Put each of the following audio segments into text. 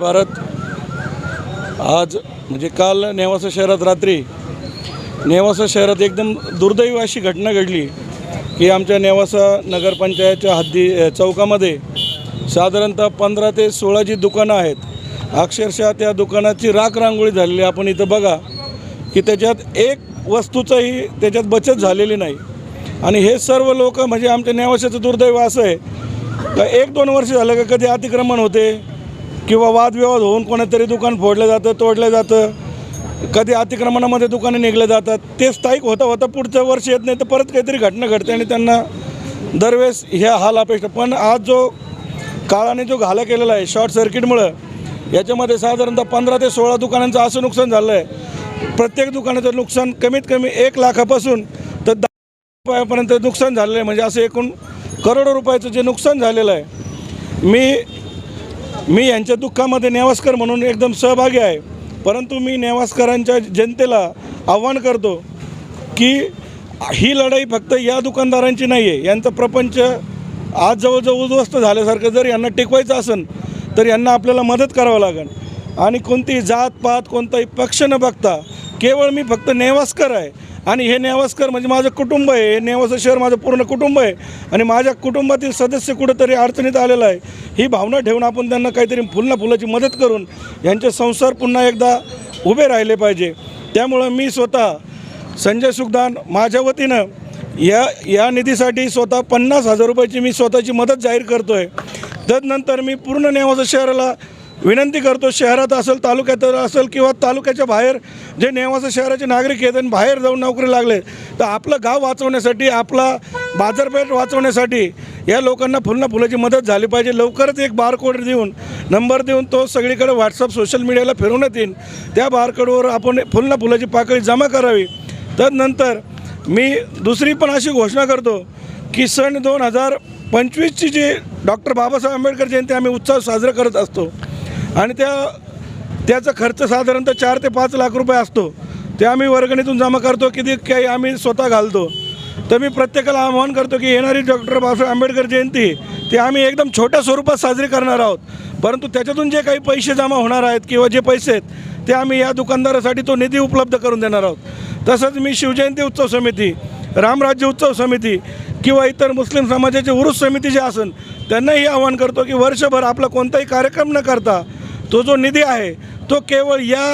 भारत आज म्हणजे काल नेवासा शहरात रात्री नेवासा शहरात एकदम दुर्दैव अशी घटना घडली की आमच्या नेवासा नगरपंचायतच्या हद्दी चौकामध्ये साधारणतः पंधरा ते सोळा जी दुकानं आहेत अक्षरशः त्या दुकानाची राख रांगोळी झालेली आपण इथं बघा की त्याच्यात एक वस्तूचंही त्याच्यात बचत झालेली नाही. आणि हे सर्व लोक म्हणजे आमच्या नेवाशाचं दुर्दैव असं आहे का एक दोन वर्ष झालं का कधी अतिक्रमण होते? किंवा वादविवाद होऊन कोणातरी दुकान फोडलं जातं तोडलं जातं कधी अतिक्रमणामध्ये दुकाने निघले जातात ते स्थायिक होता होता पुढचं वर्ष येत नाही तर परत काहीतरी घटना घडते आणि त्यांना दरवेळेस ह्या हाल अपेक्षा पण आज जो काळाने जो घाला केलेला आहे शॉर्ट सर्किटमुळं याच्यामध्ये साधारणतः पंधरा ते सोळा दुकानांचं असं नुकसान झालं आहे प्रत्येक दुकानाचं नुकसान कमीत कमी एक लाखापासून तर दहा रुपयापर्यंत नुकसान झालेलं आहे. म्हणजे असं एकूण करोडो रुपयाचं जे नुकसान झालेलं आहे मी मी यांच्या दुःखामध्ये नेवास्कर म्हणून एकदम सहभागी आहे. परंतु मी नेवास्करांच्या जनतेला आव्हान करतो की ही लढाई फक्त या दुकानदारांची नाही आहे यांचं प्रपंच आज जवळजवळ उद्ध्वस्त झाल्यासारखं जर यांना टिकवायचं असेल तर यांना आपल्याला मदत करावं लागेल. आणि कोणती जात पात कोणताही पक्ष न बघता केवळ मी फक्त नेवास्कर आहे. आणि हे नेवास्कर म्हणजे माझं कुटुंब आहे. हे नेवासं शहर माझं पूर्ण कुटुंब आहे. आणि माझ्या कुटुंबातील सदस्य कुठंतरी अडचणीत आलेला आहे. ही भावना ठेवून आपण त्यांना काहीतरी फुलना फुलाची मदत करून यांचे संसार पुन्हा एकदा उभे राहिले पाहिजे. त्यामुळं मी स्वतः संजय सुखदान माझ्या वतीनं या या निधीसाठी स्वतः पन्नास हजार रुपयाची मी स्वतःची मदत जाहीर करतो आहे तदनंतर मी पूर्ण नेवासा शहराला विनंती करतो शहरात असेल तालुक्यात असेल किंवा तालुक्याच्या बाहेर जे नेवासे शहराचे नागरिक आहेत आणि बाहेर जाऊन नोकरी लागले तर आपलं गाव वाचवण्यासाठी आपला बाजारपेठ वाचवण्यासाठी या लोकांना फुलना फुलाची मदत झाली पाहिजे. लवकरच एक बारकोड देऊन नंबर देऊन तो सगळीकडे व्हॉट्सअप सोशल मीडियाला फिरवण्यात येईल त्या बारकोडवर आपण फुलना फुलाची पाकळी जमा करावी. तदनंतर मी दुसरी पण अशी घोषणा करतो की सन दोन हजार पंचवीसची जी डॉक्टर बाबासाहेब आंबेडकर जयंती आम्ही उत्सव साजरा करत असतो आणि त्या त्याचा खर्च साधारणतः चार ते पाच लाख रुपये असतो. ते आम्ही वर्गणीतून जमा करतो किती काही आम्ही स्वतः घालतो. तर मी प्रत्येकाला आवाहन करतो की येणारी डॉक्टर बाबासाहेब आंबेडकर जयंती ते आम्ही एकदम छोट्या स्वरूपात साजरी करणार आहोत. परंतु त्याच्यातून जे काही पैसे जमा होणार आहेत किंवा जे पैसे आहेत ते आम्ही या दुकानदारासाठी तो निधी उपलब्ध करून देणार आहोत. तसंच मी शिवजयंती उत्सव समिती रामराज्य उत्सव समिती किंवा इतर मुस्लिम समाजाचे उरुस समिती जे असेल त्यांनाही आवाहन करतो की वर्षभर आपला कोणताही कार्यक्रम न करता तो जो निधी आहे तो केवळ या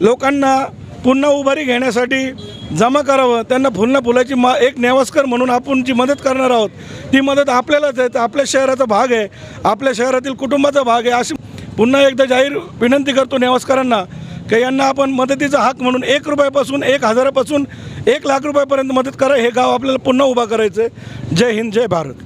लोकांना पुन्हा उभारी घेण्यासाठी जमा करावं त्यांना फुलना फुलाची मा एक नेवस्कर म्हणून आपण जी मदत करणार आहोत ती मदत आपल्यालाच आहे. तर आपल्या शहराचा भाग आहे. आपल्या शहरातील कुटुंबाचा भाग आहे. अशी पुन्हा एकदा जाहीर विनंती करतो नेवस्करांना की यांना आपण मदतीचा हक म्हणून एक रुपयापासून एक हजारापासून एक लाख रुपयापर्यंत मदत करा. हे गाव आपल्याला पुन्हा उभा करायचं आहे जय हिंद जय भारत.